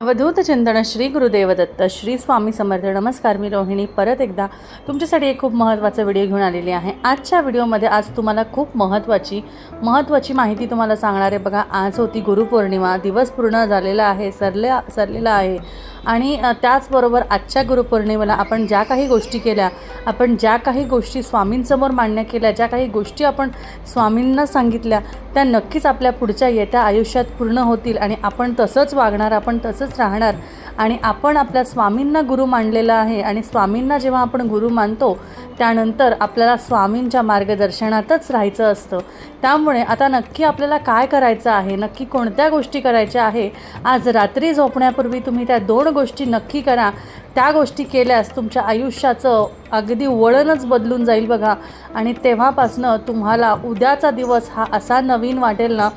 अवधूत चिंतन श्री गुरुदेवदत्त श्री स्वामी समर्थ. नमस्कार मी रोहिणी. परत एकदा तुमच्यासाठी एक खूप महत्त्वाचा व्हिडिओ घेऊन आलेली आहे. आजच्या व्हिडिओमध्ये आज तुम्हाला खूप महत्त्वाची महत्त्वाची माहिती तुम्हाला सांगणार आहे. बघा आज होती गुरुपौर्णिमा. दिवस पूर्ण झालेला आहे सरल्या सरलेला आहे. आणि त्याचबरोबर आजच्या गुरुपौर्णिमेला आपण ज्या काही गोष्टी केल्या आपण ज्या काही गोष्टी स्वामींसमोर मांडण्या केल्या ज्या काही गोष्टी आपण स्वामींना सांगितल्या त्या नक्कीच आपल्या पुढच्या येत्या आयुष्यात पूर्ण होतील. आणि आपण तसंच वागणार आपण तसंच राहणार. आणि आपण आपल्या स्वामींना गुरु मानलेलं आहे आणि स्वामींना जेव्हा आपण गुरु मानतो त्यानंतर आपल्याला स्वामींच्या मार्गदर्शनातच राहायचं असतं. त्यामुळे आता नक्की आपल्याला काय करायचं आहे नक्की कोणत्या गोष्टी करायच्या आहे आज रात्री झोपण्यापूर्वी तुम्ही त्या दोन गोष्टी नक्की करा. त्या गोष्टी केल्यास तुमच्या आयुष्याचं अगदी वळणच बदलून जाईल बघा. आणि तेव्हापासनं तुम्हाला उद्याचा दिवस हा असा नवीन वाटेल ना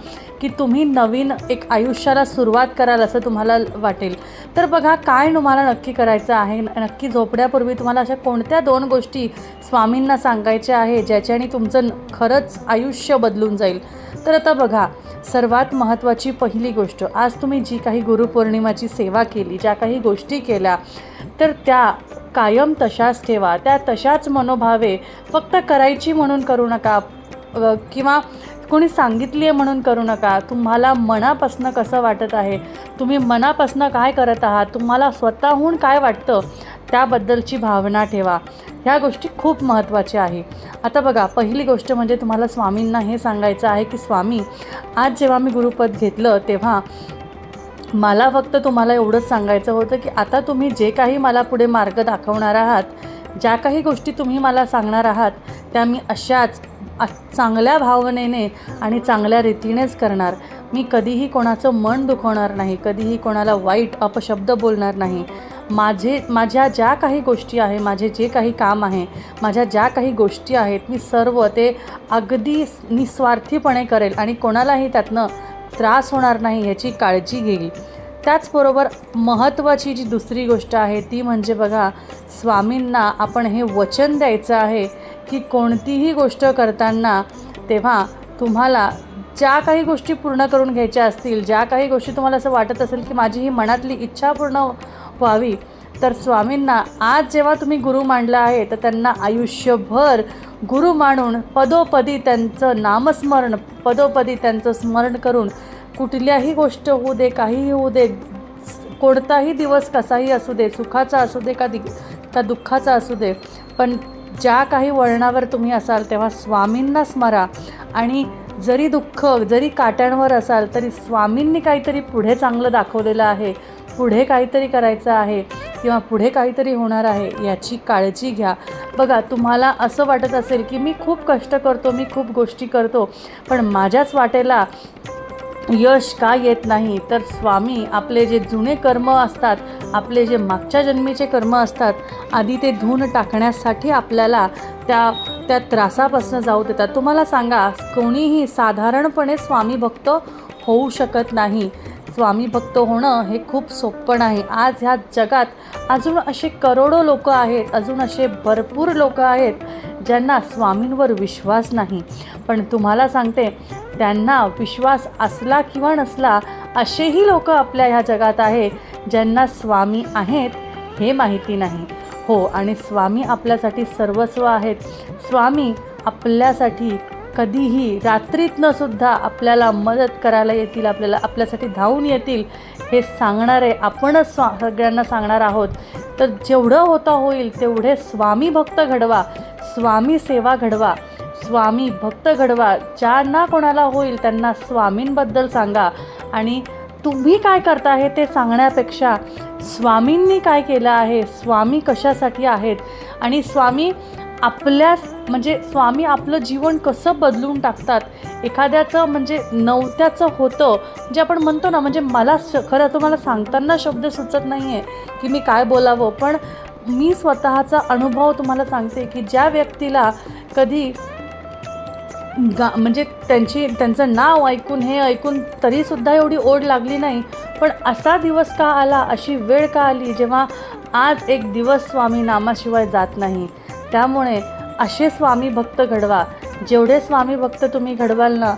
की तुम्ही नवीन एक आयुष्याला सुरुवात कराल असं तुम्हाला वाटेल. तर बघा काय तुम्हाला नक्की करायचं आहे? नक्की झोपण्यापूर्वी तुम्हाला अशा कोणत्या दोन गोष्टी स्वामींना सांगायच्या आहे ज्याच्याने तुमचं खरंच आयुष्य बदलून जाईल? तर आता बघा सर्वात महत्त्वाची पहिली गोष्ट आज तुम्ही जी काही गुरुपौर्णिमाची सेवा केली ज्या काही गोष्टी केल्या तर त्या कायम तशाच ठेवा. त्या तशाच मनोभावे फक्त करायची म्हणून करू नका किंवा कोणी सांगितली आहे म्हणून करू नका. तुम्हाला मनापासनं कसं वाटत आहे? तुम्ही मनापासनं काय करत आहात? तुम्हाला स्वतःहून काय वाटतं? त्याबद्दलची भावना ठेवा. ह्या गोष्टी खूप महत्त्वाच्या आहे. आता बघा पहिली गोष्ट म्हणजे तुम्हाला स्वामींना हे सांगायचं आहे की स्वामी आज जेव्हा मी गुरुपद घेतलं तेव्हा मला फक्त तुम्हाला एवढंच सांगायचं होतं की आता तुम्ही जे काही मला पुढे मार्ग दाखवणार आहात ज्या काही गोष्टी तुम्ही मला सांगणार आहात त्या मी अशाच चांगल्या भावनेने आणि चांगल्या रीतीनेच करणार. मी कधीही कोणाचं मन दुखवणार नाही कधीही कोणाला वाईट अपशब्द बोलणार नाही. माझे माझ्या ज्या काही गोष्टी आहे माझे जे काही काम आहे माझ्या ज्या काही गोष्टी आहेत मी सर्व ते अगदी निस्वार्थीपणे करेल आणि कोणालाही त्यातनं त्रास होणार नाही ह्याची काळजी घेईल. त्याचबरोबर महत्त्वाची जी दुसरी गोष्ट आहे ती म्हणजे बघा स्वामींना आपण हे वचन द्यायचं आहे की कोणतीही गोष्ट करताना तेव्हा तुम्हाला ज्या काही गोष्टी पूर्ण करून घ्यायच्या असतील ज्या काही गोष्टी तुम्हाला असं वाटत असेल की माझी ही मनातली इच्छा पूर्ण व्हावी तर स्वामींना आज जेव्हा तुम्ही गुरु मांडला आहे तर त्यांना आयुष्यभर गुरु मानून पदोपदी त्यांचं नामस्मरण पदोपदी त्यांचं स्मरण करून कुठल्याही गोष्ट होऊ दे काहीही होऊ दे कोणताही दिवस कसाही असू दे सुखाचा असू दे का दि का दुःखाचा असू दे पण ज्या काही वळणावर तुम्ही असाल तेव्हा स्वामींना स्मरा. आणि जरी दुःख जरी काट्यांवर असाल तरी स्वामींनी काहीतरी पुढे चांगलं दाखवलेलं आहे पुढे काहीतरी करायचं आहे किंवा पुढे काहीतरी होणार आहे याची काळजी घ्या. बघा तुम्हाला असं वाटत असेल की मी खूप कष्ट करतो मी खूप गोष्टी करतो पण माझ्याच वाटेला यश का येत नाही? तर स्वामी आपले जे जुने कर्म असतात आपले जे मागच्या जन्मीचे कर्म असतात आधी ते धुवून टाकण्यासाठी आपल्याला त्या त्या त्रासापासून जाऊ देतात. तुम्हाला सांगा कोणीही साधारणपणे स्वामी भक्त होऊ शकत नाही. स्वामी भक्त होणं हे खूप सोपं नाही आज ह्या जगात अजून असे करोडो लोक आहेत अजून असे भरपूर लोक आहेत ज्यांना स्वामींवर विश्वास नाही. पण तुम्हाला सांगते त्यांना विश्वास असला किंवा नसला असेही लोक आपल्या ह्या जगात आहे ज्यांना स्वामी आहेत हे माहिती नाही. हो आणि स्वामी आपल्यासाठी सर्वस्व आहेत. स्वामी आपल्यासाठी कधीही रात्रीतनंसुद्धा आपल्याला मदत करायला येतील आपल्याला आपल्यासाठी धावून येतील हे सांगणारे आपणच स्वा सगळ्यांना सांगणार आहोत. तर जेवढं होता होईल तेवढे स्वामी भक्त घडवा स्वामी सेवा घडवा. स्वामी भक्त घडवा ज्यांना कोणाला होईल त्यांना स्वामींबद्दल सांगा. आणि तुम्ही काय करता आहे ते सांगण्यापेक्षा स्वामींनी काय केलं आहे स्वामी कशासाठी आहेत? आणि स्वामी आपल्या म्हणजे स्वामी आपलं जीवन कसं बदलून टाकतात? एखाद्याचं म्हणजे नवत्याचं होतं जे आपण म्हणतो ना म्हणजे मला खरं तुम्हाला सांगताना शब्द सुचत नाही आहे की मी काय बोलावं पण मी स्वतःचा अनुभव तुम्हाला सांगते की ज्या व्यक्तीला कधी गा म्हणजे त्यांची त्यांचं नाव ऐकून हे ऐकून तरीसुद्धा एवढी ओढ लागली नाही. पण असा दिवस का आला अशी वेळ का आली जेव्हा आज एक दिवस स्वामी नामाशिवाय जात नाही. त्यामुळे असे स्वामी भक्त घडवा. जेवढे स्वामी भक्त तुम्ही घडवाल ना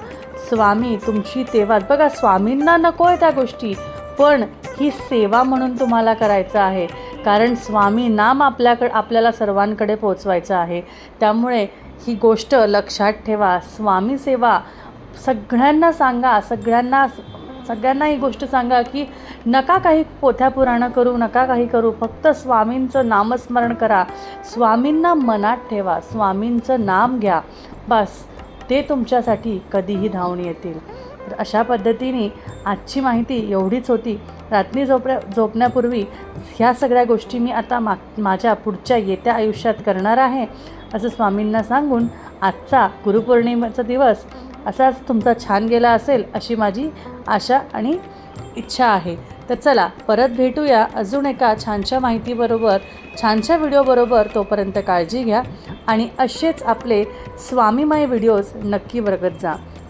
स्वामी तुमची तेव्हाच बघा स्वामींना नको आहे त्या गोष्टी पण ही सेवा म्हणून तुम्हाला करायचं आहे. कारण स्वामी नाम आपल्याकडे आपल्याला सर्वांकडे पोचवायचं आहे. त्यामुळे ही गोष्ट लक्षात ठेवा. स्वामी सेवा सगळ्यांना सांगा सगळ्यांना सगळ्यांना ही गोष्ट सांगा की नका काही पोथ्या पुराणं करू नका काही करू. फक्त स्वामींचं नामस्मरण करा. स्वामींना मनात ठेवा. स्वामींचं नाम घ्या. बस. ते तुमच्यासाठी कधीही धावून येतील. तर अशा पद्धतीने आजची माहिती एवढीच होती. रात्री झोपण्या झोपण्यापूर्वी ह्या सगळ्या गोष्टी मी आता मा माझ्या पुढच्या येत्या आयुष्यात करणार आहे असं स्वामींना सांगून आजचा गुरुपौर्णिमेचा दिवस असाच तुमचा छान गेला असेल अशी माझी आशा आणि इच्छा आहे. तर चला परत भेटूया अजून एका छानशा माहितीबरोबर छानशा व्हिडिओबरोबर तोपर्यंत काळजी घ्या आणि असेच आपले स्वामीमय व्हिडिओज नक्की बघत जा.